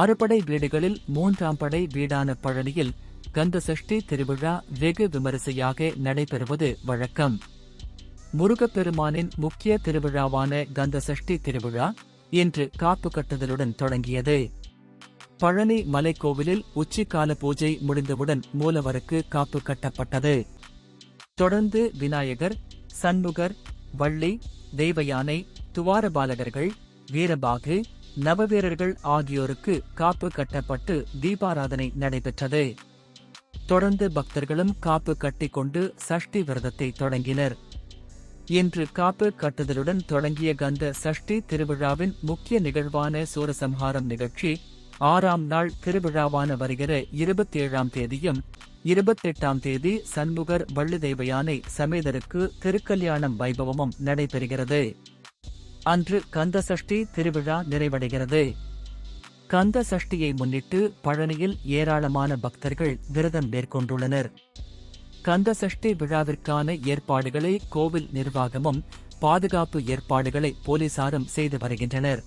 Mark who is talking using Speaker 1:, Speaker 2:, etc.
Speaker 1: அறுபடை வீடுகளில் மூன்றாம் படை வீடான பழனியில் கந்த சஷ்டி திருவிழா வெகு விமரிசையாக நடைபெறுவது வழக்கம். முருகப்பெருமானின் முக்கிய திருவிழாவான கந்த சஷ்டி திருவிழா இன்று காப்பு கட்டுதலுடன் தொடங்கியது. பழனி மலைக்கோவிலில் உச்சிக்கால பூஜை முடிந்தவுடன் மூலவருக்கு காப்பு கட்டப்பட்டது. தொடர்ந்து விநாயகர் சண்முகர் வள்ளி தெய்வயானை துவாரபாலகர்கள் வீரபாகு நவவீரர்கள் ஆகியோருக்கு காப்பு கட்டப்பட்டு தீபாராதனை நடைபெற்றது. தொடர்ந்து பக்தர்களும் காப்பு கட்டிக்கொண்டு சஷ்டி விரதத்தை தொடங்கினர். இன்று காப்பு கட்டுதலுடன் தொடங்கிய கந்த சஷ்டி திருவிழாவின் முக்கிய நிகழ்வான சூரசம்ஹாரம் நிகழ்ச்சி ஆறாம் நாள் திருவிழாவான வருகிற இருபத்தேழாம் தேதியும் இருபத்தெட்டாம் தேதி சண்முகர் வள்ளுதேவயானை சமேதருக்கு திருக்கல்யாணம் வைபவமும் நடைபெறுகிறது. அன்று கந்த சஷ்டி திருவிழா நிறைவடைகிறது. கந்த சஷ்டியை முன்னிட்டு பழனியில் ஏராளமான பக்தர்கள் விரதம் மேற்கொண்டுள்ளனர். கந்த சஷ்டி விழாவிற்கான ஏற்பாடுகளை கோவில் நிர்வாகமும் பாதுகாப்பு ஏற்பாடுகளை போலீசாரும் செய்து வருகின்றனர்.